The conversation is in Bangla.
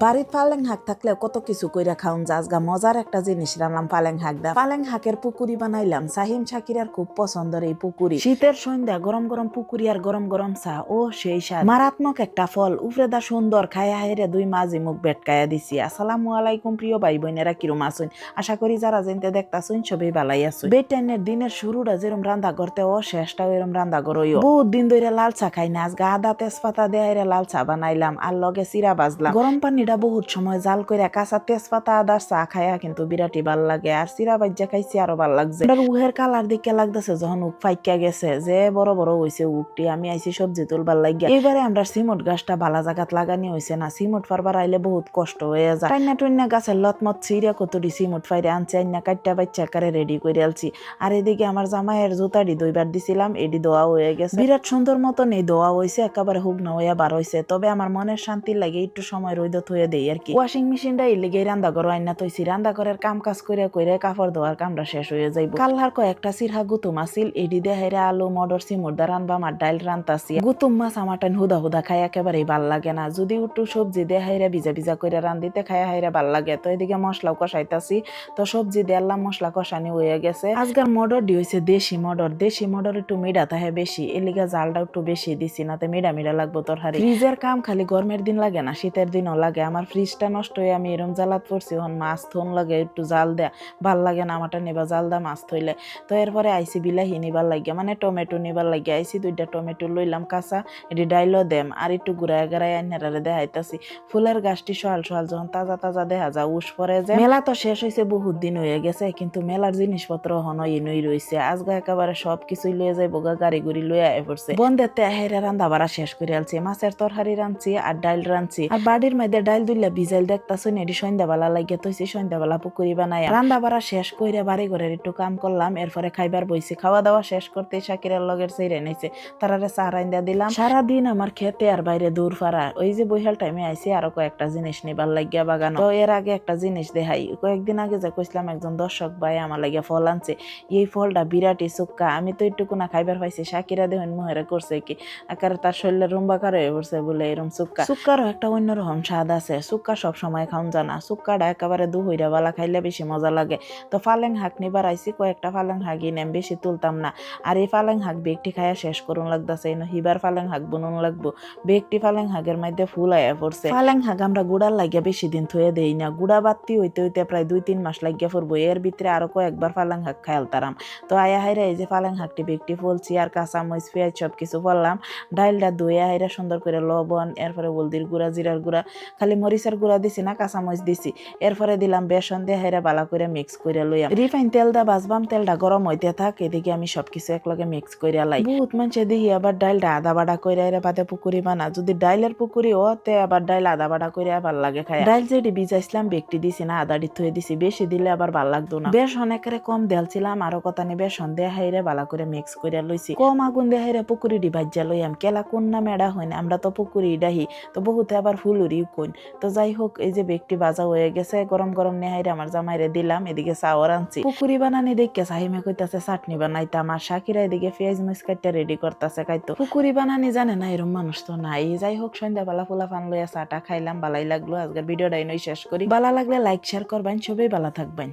বাড়ির পালেং শাক থাকলে কত কিছু কইরা খাউন যাজগা মজার একটা জিনিস রান্নাম পালেং দা। পালেং শাকের পুকুরি বানাইলাম, সাহিম শাকিরার খুব পছন্দের এই পুকুরি। শীতের সন্ধ্যা গরম গরম পুকুরি আর গরম গরম চা, ও সেই স্বাদ। মারাত্মক একটা ফল, উফরে দা সুন্দর, খায়া হাইরে দুই মাঝি মুখ বেটকায়া দিছি। আসসালামু আলাইকুম প্রিয় ভাই বোনেরা কিরম আসুন আশা করি যারা জেনতে দেখতাছুন, সবই ভালাই আছো বেটাইনের দিনের শুরুটা যেরম রান্না করতে, ও শেষটাও এরম রান্না করইও। বহুত দিন ধরে লাল চা খাই না আজকে আদা তেজপাতা দেয় লাল চা বানাইলাম, আর লগে চিরা বাজলাম। গরম পানিটা বহুত সময়, জাল করে কাঁচা তেজপাতা আদার চা খায়া কিন্তু বিরাটি ভালো লাগে। আর চিরা বাজ্যা খাইছি আরও ভালো লাগছে। উহের কালার দেখে লাগতেছে যখন উক ফাইকা গেছে, যে বড় বড় হইছে উকটি, আমি আইছি সবজি তুলবার লাগিয়া। এবারে আমরা সিমট গাছটা বালা জাগাত লাগানি হইছে না, সিমট ফারবার আইলে বহুত কষ্ট হয়ে যায়। টাইনা টুইনা গাছের লতমত ছিঁড়া কতটি সিমট ফাইরে আনছে, আইনা কাটটা বাচ্চা কারে রেডি করে আলছি। আর এদিকে আমার জামাইয়ের জুতাটি দুইবার দিছিলাম এডি দোয়া হয়ে গেছে। বিরাট সুন্দর মতন এই দোয়া হইছে, একেবারে হুগনা হইয়া বার হইছে। তবে আমার মনের শান্তি লাগে একটু সময় রইদ থয়ে দেই আর কি। ওয়াশিং মেশিনটা ইলেগে রান্দা করো, আইনা তৈছি রান্দা করার কাম কাজ করে কইরে কাপড় ধোয়ার কামটা শেষ হয়ে যাইব। কাল্লার কয়েকটা সিরহা গুতুম আসিল এডি দেহাইরে আলু, মটর, সিমুর দা রানবা আমার ডাইল রান্তাছি। গুতুম মাছ আমার হুদা হুদা খাই, একেবারেই ভালো লাগে না। যদি একটু সবজি দেহাইরে ভিজা ভিজা করে রান্দিতে খাই হাইরে ভালো লাগে। তো এদিকে মশলাও কষাইতাছি। তো সবজি দেয়ালাম মশলা কষানি হয়ে গেছে। আজকাল মডর দি হয়েছে দেশি মডর দেশি মডর একটু মিডা তাহে বেশি। এলিগা জালটা একটু বেশি দিছি না তো মিডা মিডা লাগবো তোর হারি ফ্রিজের কাম খালি গরমের দিন লাগে না, শীতের দিনও লাগে আমার ফ্রিজটা নষ্ট হয়ে আমি এরম জ্বালাত পড়ছি হন মাছ থন লাগে, একটু জাল দেয়া। ভালো লাগে না আমারটা নেবা জাল দা মাছ থইলে তো এরপরে আইসি বিলাহি নিবার লাগিয়া মানে টমেটো নিবার লাগিয়া, আইসি দুইটা টমেটো লইলাম, কাঁচা, এটি ডাইলও দেম, আর একটু ঘুরায় গাড়ায় আইনারে দেখাইতাছি। ফুলের গাছটি সহাল সহাল যখন তাজা তাজা দেখা যায়, উস পরে যে মেলা তো শেষ হয়েছে বহুত দিন হয়ে গেছে, কিন্তু মেলার জিনিসপত্র হন ইনই রয়েছে আজকে একেবারে সব কিছুই লয়ে যাইব গা গাড়ি গুড়ি লয়ে আয় পড়ছে। বন্ধেতে হেরে রান্দা বাড়া শেষ করে আলছি, মাছের তরকারি রাঁধছি, আর ডাইল রাঁধছি, আর বাড়ির মধ্যে ডাইল দুইলা ভিজাইল দেখতাছ এটি সন্ধ্যাবেলা লাগিয়ে তৈছি সন্ধ্যাবেলা পুকুরি বানাই রান্দা বাড়া শেষ করে বাড়ি ঘরের একটু কাম করলাম, এরপরে খাইবার বইছি। খাওয়া দাওয়া শেষ করতে শাকিরের লগের সেইরে নিছে। তারারে চা রান্দা দিলাম। সারাদিন আমার খেতে আর বাইরে দূর ফারা। ওই যে বইহাল টাইমে আইছি আরও কয়েকটা জিনিস নিবার লাগিয়া বাগান। তো এর আগে একটা জিনিস দেখাই। কয়েকদিন আগে যে কইছিলাম, একজন দর্শক ভাই আমার লাগিয়া ফল আনছে। এই ফলটা বিরাটই সুক্কা। আমি তো একটু না খাইবার পাইছি, শাকিরা দেহন মুহেরে করছে কি? আকারে তার শরীরে রুম্বাকার হয়ে পড়ছে বলে এরম সুক্কা। সুক্কারও একটা অন্যরকম স্বাদ আছে সুক্কা সব সময় খাওন জানা সুক্কাটা একেবারে দু হইরা বালা খাইলে বেশি মজা লাগে। তো ফালেং হাক নিবার আইছি, কয়েকটা ফালেং হাগি নেম, বেশি তুলতাম না। আর এই ফালেং হাক বেগটি খাইয়া শেষ করুন লাগতেছে। এই হিবার ফালেং হাক বুনুন লাগবো। বেগটি ফালেং হাগের মধ্যে ফুল আয়া পড়ছে। ফালেং হাগ আমরা গুড়ার লাগিয়া বেশি দিন থুয়ে দেই না। গুড়া বাত্তি হইতে হইতে প্রায় দুই তিন মাস লাগিয়া পড়ব। এর ভিতরে আরও কয়েকবার ফালেং হাক খায়াল তারাম। তো আয়া হাইরা এই যে ফালেং হাকটি বেগটি ফুলছি, আর কাঁচা মরিচ, পেঁয়াজ সব কিছু ফললাম ডাইলটা ধুয়ে হাইরা সুন্দর করে লবণ, এরপরে হলদির গুঁড়া, জিরার গুঁড়া খালি মরিচের গুঁড়া দিছি না কাঁচা মরিচ দিছি। এরপরে দিলাম বেসন দিয়ে হাইরা বালা করে মিক্স করে লইয়াম রিফাইন তেল দা বাজবাম তেলটা গরম হইতে থাক, এদিকে আমি সবকিছু একলগে মিক্স করে লাই। বহুত মানুষে দেখি আবার ডাইলটা আদা বাটা করে এরা পাতে পুকুরি বানা। যদি ডাইলের পুকুরি ও তে আবার ডাইল আদা বাটা করে ভালো লাগে খায়। ডাইল যেটি বিজাইছিলাম বেগটি দিছি না আদাটি থয়ে দিছি, বেশি দিলে আবার ভালো লাগতো না। বেসন একেবারে কম দেলছিলাম, আরও কথা নি বেসন দিয়ে হাইরে বালা করে মিক্স করে লইছি। কম আগুন দিয়ে হাইরে পুকুরি ডি ভাজ্যা লইয়াম। কেলা কোন না মেডা হয় না, আমরা তো পুকুরি ডাহি তো বহুতে আবার ফুলুরি কইন তো যাই হোক, এই যে বেগটি বাজা হয়ে গেছে, গরম গরম নেহাইরে আমার জামাইরে দিলাম, এদিকে চাওয়ার আনছি। পুকুরি বানানি দেখে সাহিমে কইতাছে, চাটনি বানাইতাম আর শাকিরা এদিকে পেঁয়াজ মরিচ কাটটা রেডি করতেছে কাইতো পুকুরি বানানি জানে না, এরম মানুষ তো নাই। যাই হোক, সন্ধ্যাবেলা ফুলা ফান লইয়া চাটা খাইলাম, বালাই লাগল। আজকের ভিডিওটা নই শেষ করি। বালা লাগলে লাইক শেয়ার করবেন, সবাই বালা থাকবেন।